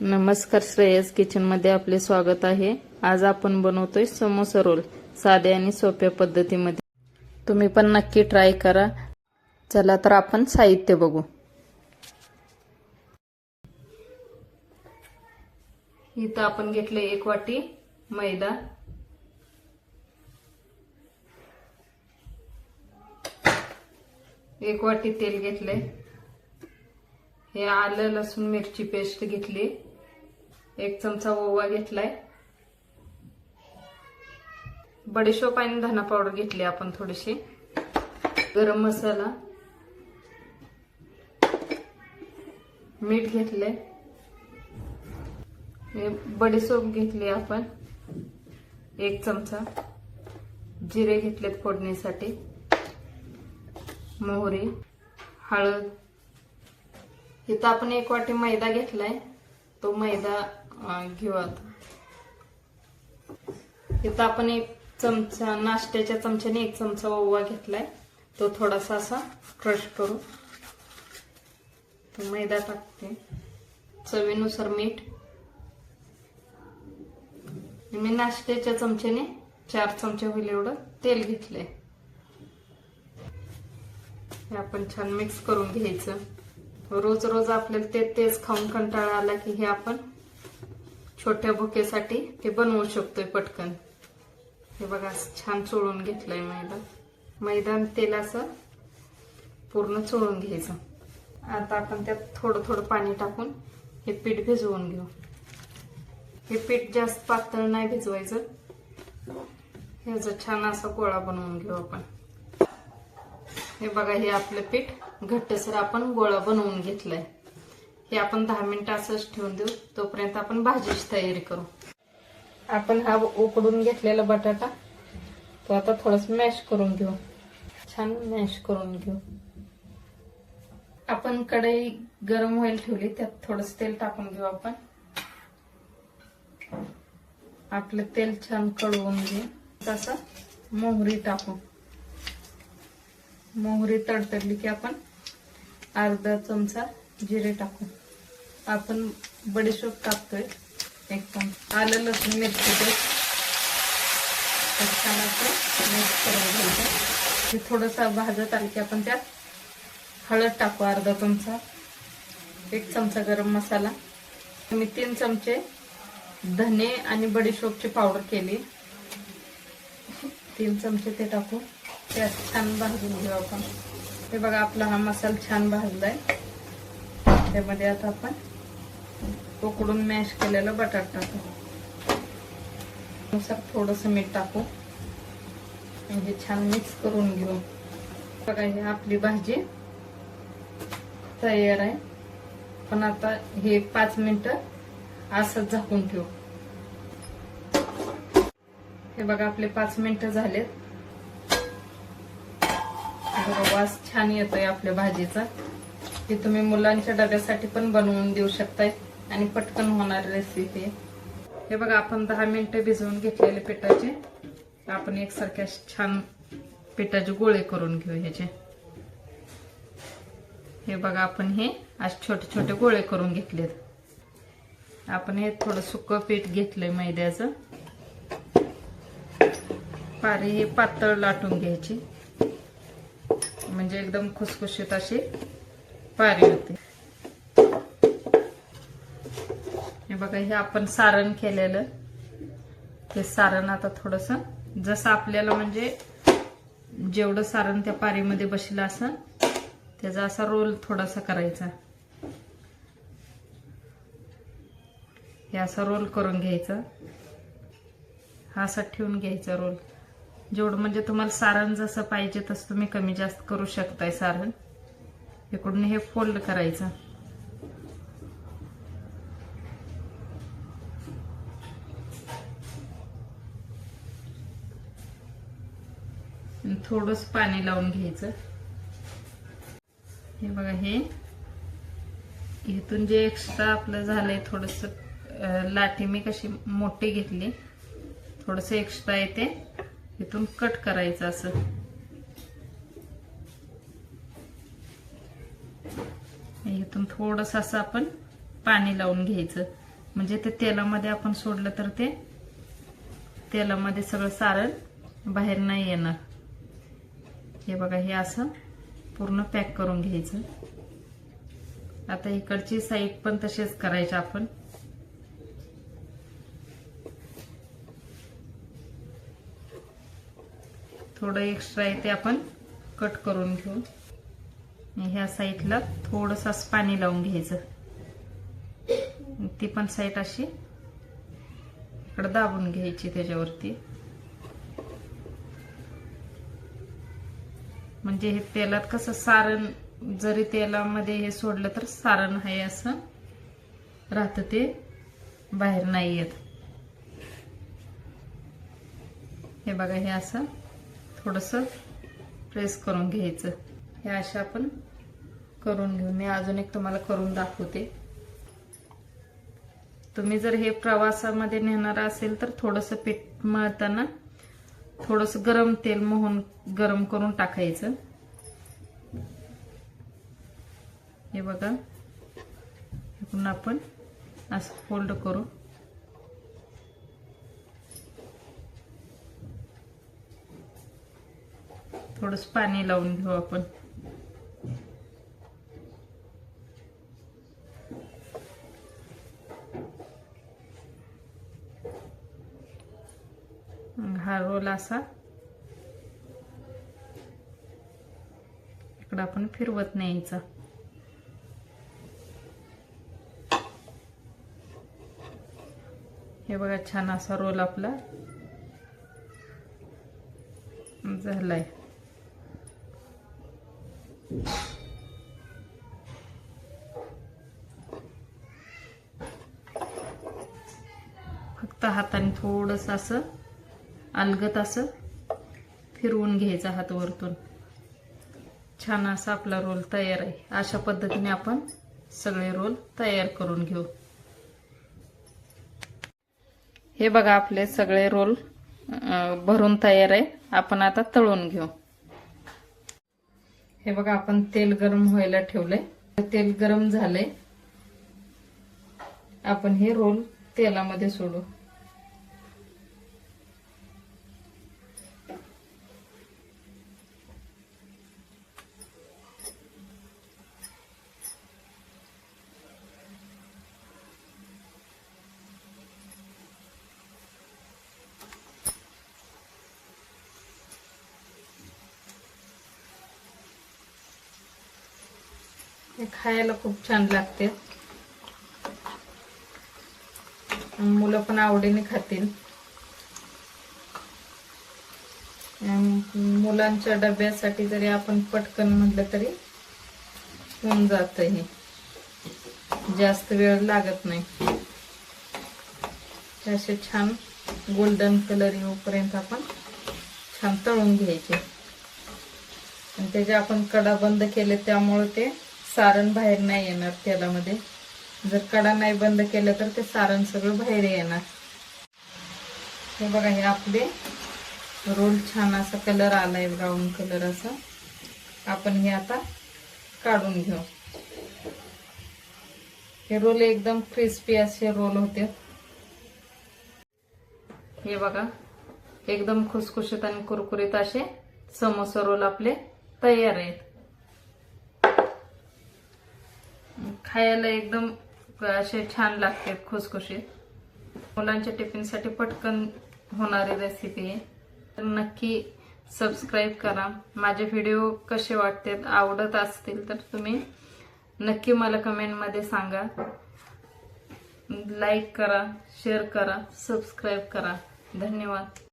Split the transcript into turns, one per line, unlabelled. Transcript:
नमस्कार श्रेयस किचनमध्ये आपले स्वागत आहे. आज आपण बनवतोय समोसा रोल साध्या आणि सोप्या पद्धतीमध्ये. तुम्ही पण नक्की ट्राय करा. चला तर आपण साहित्य बघू. इथं आपण घेतले एक वाटी मैदा. एक वाटी तेल घेतले हे आलं लसूण मिरची पेस्ट घेतली. एक चमचा ओवा घेतलाय. बडीशोप आणि धना पावडर घेतली आपण थोडीशी. गरम मसाला. मीठ घेतले हे घेतली आपण. एक चमचा. जिरे घेतलेत फोडणीसाठी. मोहरी. हळद. इथं आपण एक वाटी मैदा घेतलाय. तो मैदा घेऊ आता. इथं आपण एक चमचा नाश्त्याच्या चमच्याने एक चमचा ओवा घेतलाय. तो थोडासा असा क्रश करू. मैदा टाकते. चवीनुसार मीठ. मी नाश्त्याच्या चमच्याने चार चमचे होईल एवढं तेल घेतलंय. हे आपण छान मिक्स करून घ्यायचं. रोज रोज आपल्याला ते तेच खाऊन कंटाळा आला की हे आपण छोट्या भुकेसाठी ते बनवू शकतोय पटकन. हे बघा छान चोळून घेतलंय मैदा. मैदान तेल असं पूर्ण चोळून घ्यायचं. आता आपण त्यात थोडं थोडं पाणी टाकून हे पीठ भिजवून घेऊ. हे पीठ जास्त पातळ नाही भिजवायचं. ह्याचा छान असा गोळा बनवून घेऊ आपण. हे बघा हे आपलं पीठ घट्टसर आपण गोळा बनवून घेतलाय. हे आपण दहा मिनिट असंच ठेवून देऊ. तोपर्यंत आपण भाजीची तयारी करू. आपण हा उकडून घेतलेला बटाटा तो आता थोडस मॅश करून घेऊ. छान मॅश करून घेऊ. आपण कढई गरम व्हायला ठेवली त्यात थोडस तेल टाकून घेऊ आपण. आपलं तेल छान कळवून घेऊ. तसं मोहरी टाकू. मोहरी तडतडली की आपण अर्धा चमचा जिरे टाकू. आपण बडीशोप टाकतोय एकदम आलं लसूण मिरची छान असं मिक्स करून घ्यायचं. थोडंसं भाजत आलं की आपण त्यात हळद टाकू अर्धा चमचा. एक चमचा गरम मसाला. मी तीन चमचे धने आणि बडीशोपची पावडर केली. तीन चमचे ते टाकू त्यात छान भाजून घेऊ आपण. हे बघा आपला हा मसाला छान भाजलाय. त्यामध्ये आता आपण उकडून मॅश केलेला बटाटा टाकू. नुसार थोडस मीठ टाकू. म्हणजे छान मिक्स करून घेऊ. बघा ही आपली भाजी तयार आहे. पण आता हे पाच मिनिटं असंच झाकून ठेवू. हे बघा आपले पाच मिनिटं झालेत. वास छान येतोय आपल्या भाजीचा. हे तुम्ही मुलांच्या डब्यासाठी पण बनवून देऊ शकताय आणि पटकन होणार रेसिपी हे बघा आपण दहा मिनिटं भिजवून घेतलेले पिठाचे. आपण एकसारख्या छान पिठाचे गोळे करून घेऊ ह्याचे. हे बघा आपण हे आज छोटे छोटे गोळे करून घेतलेत. आपण हे थोडं सुकं पीठ घेतलंय मैद्याचं. पारी हे पातळ लाटून घ्यायची. म्हणजे एकदम खुसखुशीत अशी पारी होते. हे बघा हे आपण सारण केलेलं. ते सारण आता थोडस जसं आपल्याला म्हणजे जेवढं सारण त्या पारीमध्ये बसलं असं त्याचा असा रोल थोडासा करायचा. हे असा रोल करून घ्यायचा. हा असा ठेवून घ्यायचा रोल. जेवढं म्हणजे तुम्हाला सारण जसं पाहिजे तसं तुम्ही कमी जास्त करू शकताय सारण. इकडून हे फोल्ड करायचं. थोडंच पाणी लावून घ्यायचं. हे बघा हे इथून जे एक्स्ट्रा आपलं झालंय थोडस लाठी मी कशी मोठी घेतली थोडस एक्स्ट्रा येते. इथून कट करायचं असं. इथून थोडस असं आपण पाणी लावून घ्यायचं. म्हणजे ते तेलामध्ये आपण सोडलं तर ते तेलामध्ये सगळं सारण बाहेर नाही येणार. हे बघा हे असं पूर्ण पॅक करून घ्यायचं. आता इकडची साईड पण तसेच करायचं आपण. थोडं एक्स्ट्रा आहे ते आपण कट करून घेऊ. ह्या साईडला थोडंसं पाणी लावून घ्यायचं. ती पण साईड अशी इकडं दाबून घ्यायची त्याच्यावरती. म्हणजे हे तेलात कसं सारण जरी तेलामध्ये हे सोडलं तर सारण आहे असं राहतं ते बाहेर नाही येत. हे बघा हे असं थोडस प्रेस करून घ्यायचं. हे अशा आपण करून घेऊ. मी अजून एक तुम्हाला करून दाखवते. तुम्ही जर हे प्रवासामध्ये नेणार असेल तर थोडस पीठ मळताना थोडस गरम तेल मोहन गरम करून टाकायचं. हे बघा. पुन्हा आपण असं फोल्ड करू. थोडस पाणी लावून घेऊ आपण. हा रोल असा. इकडं आपण फिरवत न्यायचा हे बघा छान असा रोल आपला. झालाय. हाताने थोडस असं अलगत असं फिरवून घ्यायचा हात वरतून. छान असा आपला रोल तयार आहे. अशा पद्धतीने आपण सगळे रोल तयार करून घेऊ. हे बघा आपले सगळे रोल भरून तयार आहे. आपण आता तळून घेऊ. हे बघा आपण तेल गरम व्हायला ठेवलंय. तेल गरम झालंय. आपण हे रोल तेलामध्ये सोडू. हे खायला खूप छान लागते. मुलं पण आवडीने खातील. मुलांच्या डब्यासाठी जरी आपण पटकन म्हटलं तरी होऊन जात हे. जास्त वेळ लागत नाही. असे छान गोल्डन कलर येऊपर्यंत आपण छान तळून घ्यायचे. आणि त्याचे आपण कडा बंद केले त्यामुळे ते सारण बाहेर नाही येणार तेलामध्ये. जर कडा नाही बंद केलं तर ते सारण सगळं बाहेर येणार. हे बघा हे आपले रोल छान असा कलर आलाय ब्राऊन कलर असा. आपण हे आता काढून घेऊ. हे रोल एकदम क्रिस्पी असे रोल होते. हे बघा एकदम खुसखुशीत आणि कुरकुरीत असे समोसा रोल आपले तयार आहेत. खायला एकदम असे छान लागतात खुसखुशीत. मुलांच्या टिफिनसाठी पटकन होणारी रेसिपी आहे. तर नक्की सबस्क्राईब करा. माझे व्हिडिओ कसे वाटतात आवडत असतील तर तुम्ही नक्की मला कमेंटमध्ये सांगा. लाईक करा शेअर करा सबस्क्राईब करा. धन्यवाद.